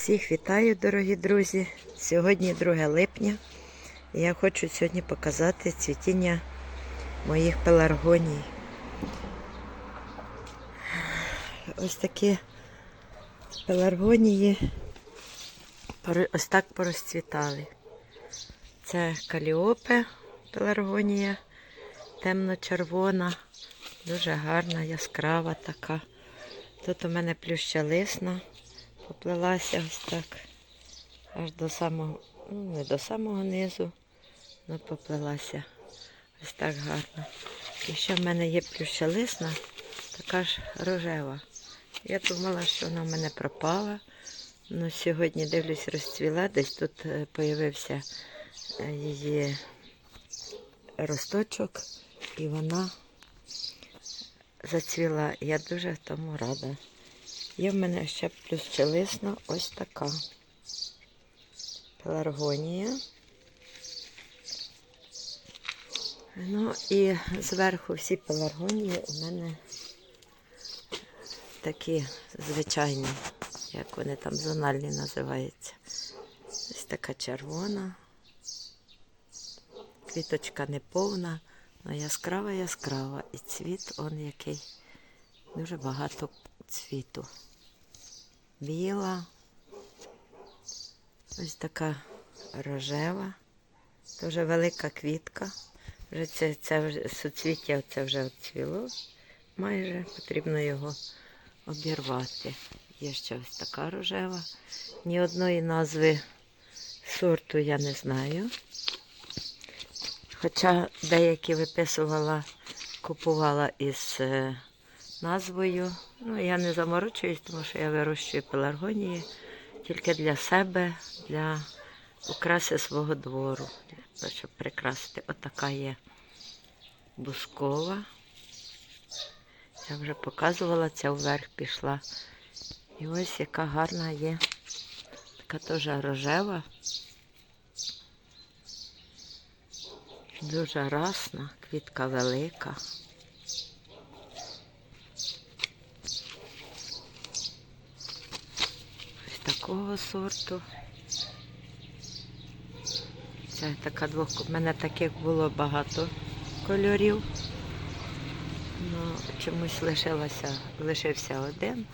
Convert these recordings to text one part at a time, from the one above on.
Всіх вітаю, дорогі друзі. Сьогодні 2 липня. І я хочу сьогодні показати цвітіння моїх пеларгоній. Ось такі пеларгонії ось так порозцвітали. Це каліопе пеларгонія, темно-червона, дуже гарна, яскрава така. Тут у мене плющалисна поплелася ось так. Аж до самого, ну не до самого низу, але поплелася ось так гарно. І ще в мене є плющалисна, така ж рожева. Я думала, що вона в мене пропала. Ну, сьогодні дивлюсь, розцвіла. Десь тут е, появився е, її росточок, і вона зацвіла. Я дуже тому рада. Є в мене ще плющелисна ось така. Пеларгонія. Ну і зверху всі пеларгонії у мене такі звичайні, як вони там зональні називаються. Ось така червона. Квіточка не повна, але яскрава яскрава. І цвіт он який. Дуже багато цвіту. Біла. Ось така рожева. Дуже велика квітка. Вже це, це вже суцвіття це вже відцвіло. Майже потрібно його обірвати. Є ще ось така рожева. Ні одної назви сорту я не знаю. Хоча деякі виписувала, купувала із е, назвою. Ну, я не заморочуюсь, тому що я вирощую пеларгонії тільки для себе, для украси свого двору, щоб прикрасити. Отака є бускова. Я вже показувала, ця вверх пішла. І ось яка гарна є. Така теж рожева. Дуже расна, квітка велика. Ось такого сорту. Це така двох. У мене таких було багато кольорів. Ну, чомусь лишилося, лишився один.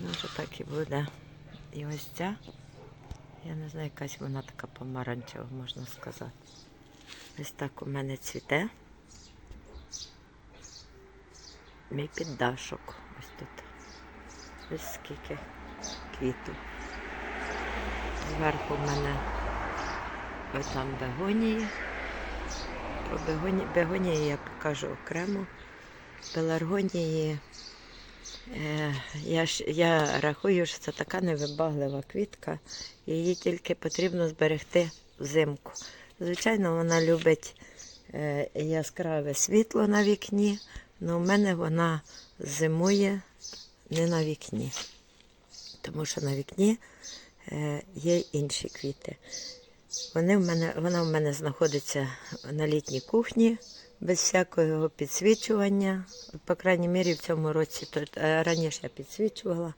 Може так і буде. І ось ця. Я не знаю, якась вона така помаранчева, можна сказати. Ось так у мене цвіте. Мій піддашок. Ось тут. Ось скільки квітів. Зверху в мене ось там бегонії. Про бегоні... бегонії я покажу окремо. Пеларгонії. Е, я, ж, я рахую, що це така невибаглива квітка. Її тільки потрібно зберегти взимку. Звичайно, вона любить е, яскраве світло на вікні, але в мене вона зимує не на вікні. Тому що на вікні е, є інші квіти. Вони в мене, вона в мене знаходиться на літній кухні без всякого підсвічування. По крайній мірі в цьому році, е, раніше я підсвічувала,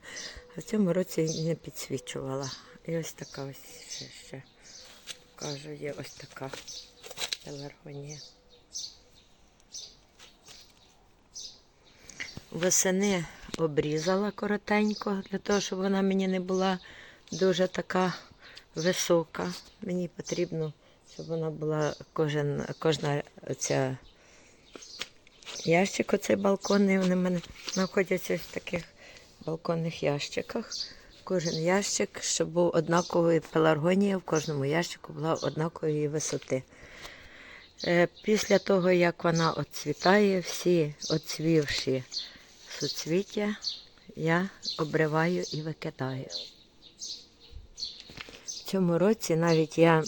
а в цьому році не підсвічувала. І ось така ось ще, ще кажу, є ось така пеларгонія. Восени обрізала коротенько, для того, щоб вона мені не була дуже така висока. Мені потрібно, щоб вона була кожен, кожна ця ящик, оцей балконний, вони в мене знаходяться в таких балконних ящиках. Кожен ящик, щоб був однаковий пеларгонія, в кожному ящику була однакової висоти. Е, Після того, як вона оцвітає, всі оцвівші суцвіття, я обриваю і викидаю. В цьому році навіть я,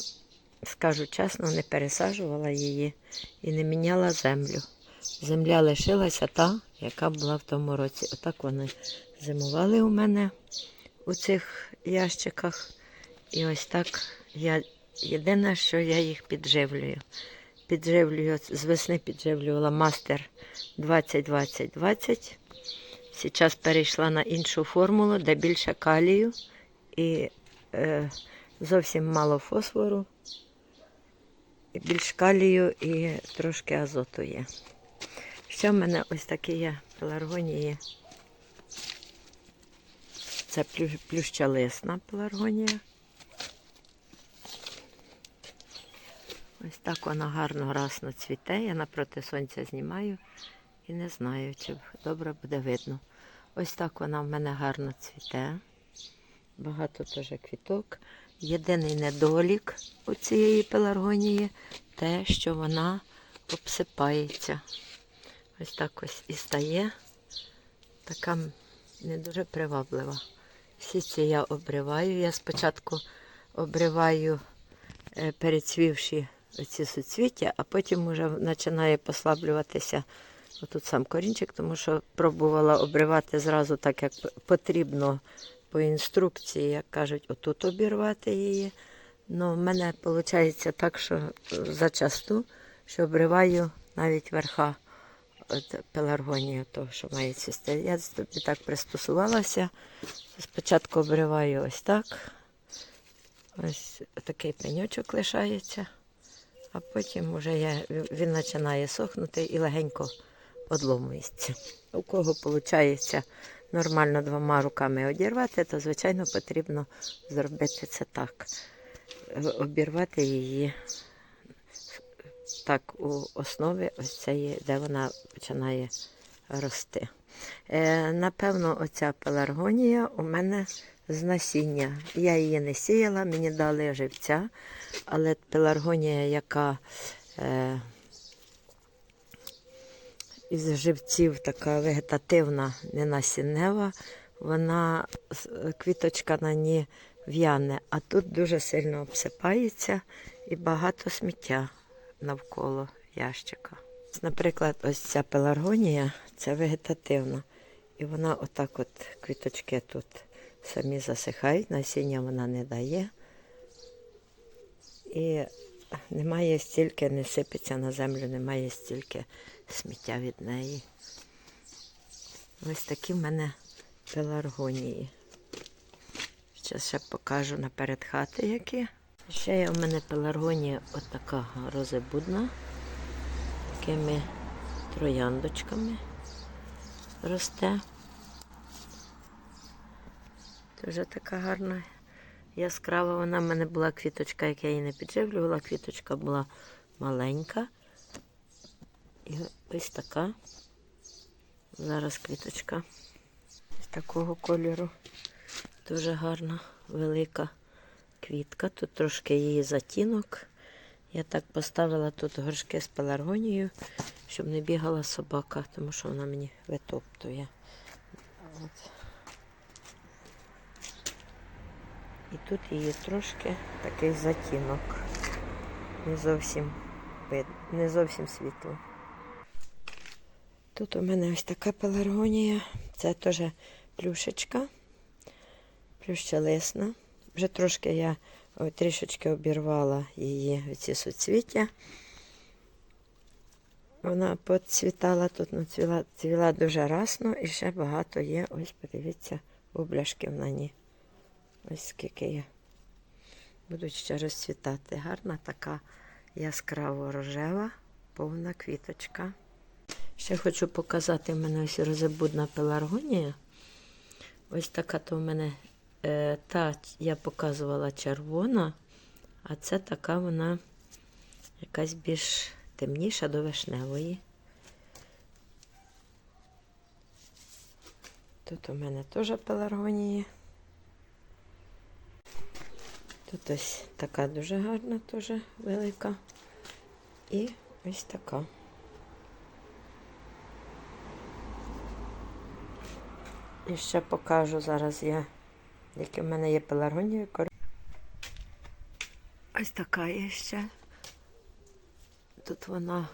скажу чесно, не пересаджувала її і не міняла землю. Земля лишилася та, яка була в тому році. Отак вони зимували у мене у цих ящиках. І ось так я єдине, що я їх підживлюю. Підживлюю, з весни підживлювала мастер 20-20-20. Зараз перейшла на іншу формулу, де більше калію і е, зовсім мало фосфору, і більш калію і трошки азоту є. Ще в мене ось такі є пеларгонії. Це плю- плющалисна пеларгонія. Ось так вона гарно расно цвіте. Я напроти сонця знімаю і не знаю, чи добре буде видно. Ось так вона в мене гарно цвіте. Багато теж квіток. Єдиний недолік у цієї пеларгонії те, що вона обсипається. Ось так ось і стає. Така не дуже приваблива. Всі ці я обриваю. Я спочатку обриваю е, перецвівші оці суцвіття, а потім вже починає послаблюватися отут сам корінчик, тому що пробувала обривати зразу так, як потрібно по інструкції, як кажуть, отут обірвати її. Ну, в мене виходить так, що зачасту, що обриваю навіть верха от пеларгонії, того, що має цвісти. Я собі так пристосувалася. Спочатку обриваю ось так. Ось такий пеньочок лишається, а потім вже я, він починає сохнути і легенько одломується. У кого виходить нормально двома руками одірвати, то, звичайно, потрібно зробити це так. Обірвати її так у основі ось цієї, де вона починає рости. Е, напевно, оця пеларгонія у мене з насіння. Я її не сіяла, мені дали живця, але пеларгонія, яка е, із живців така вегетативна, не насіннева, вона квіточка на ній в'яне, а тут дуже сильно обсипається і багато сміття навколо ящика. Наприклад, ось ця пеларгонія це вегетативна. І вона отак от квіточки тут самі засихають, насіння вона не дає. І немає стільки, не сипеться на землю, немає стільки сміття від неї. Ось такі в мене пеларгонії. Зараз ще покажу наперед хати які. Ще є у мене пеларгонія отака розебудна, такими трояндочками росте. Дуже така гарна, яскрава. Вона в мене була квіточка, як я її не підживлювала. Квіточка була маленька. І ось така. Зараз квіточка з такого кольору. Дуже гарна, велика квітка. Тут трошки її затінок. Я так поставила тут горшки з пеларгонією, щоб не бігала собака, тому що вона мені витоптує. От. І тут її трошки такий затінок. Не зовсім не зовсім світло. Тут у мене ось така пеларгонія. Це теж плюшечка, плющелисна. Вже трошки я ой, трішечки обірвала її ці суцвіття. Вона поцвітала тут, ну, цвіла, цвіла дуже расно і ще багато є. Ось подивіться, бубляшків на ній. Ось скільки є. Будуть ще розцвітати. Гарна така яскраво рожева, повна квіточка. Ще хочу показати в мене ось розебудна пеларгонія. Ось така то в мене е, та я показувала червона, а це така вона якась більш темніша до вишневої. Тут у мене теж пеларгонія. Тут ось така дуже гарна, теж велика. І ось така. І ще покажу зараз я, які в мене є пеларгонії. Ось така є ще. Тут вона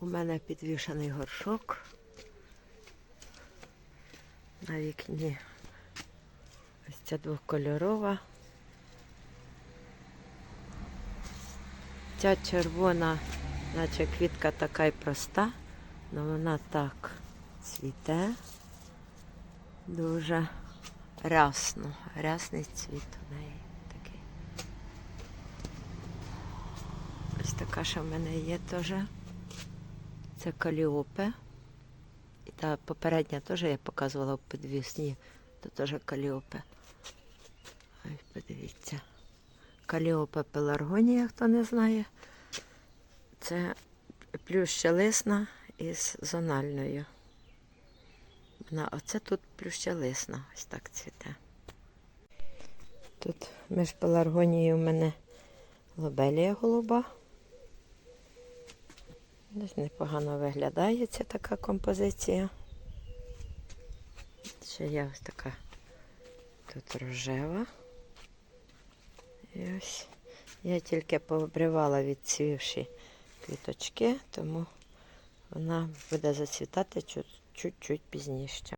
у мене підвішений горшок. На вікні. Ось ця двокольорова. Ця червона, наче квітка така й проста, але вона так цвіте. Дуже рясно, рясний цвіт у неї такий. Ось така, що в мене є теж. Це каліопе. І та попередня теж я показувала в підвісні. То теж каліопе. Ой, подивіться. Каліопе пеларгонія, хто не знає. Це плющелисна із зональною. Вона, оце тут плющелисна, ось так цвіте. Тут між пеларгонією у мене лобелія голуба. Десь непогано виглядає ця така композиція. Ще є ось така тут рожева. І ось я тільки пообривала відцвівші квіточки, тому вона буде зацвітати чуть- чуть-чуть пізніше.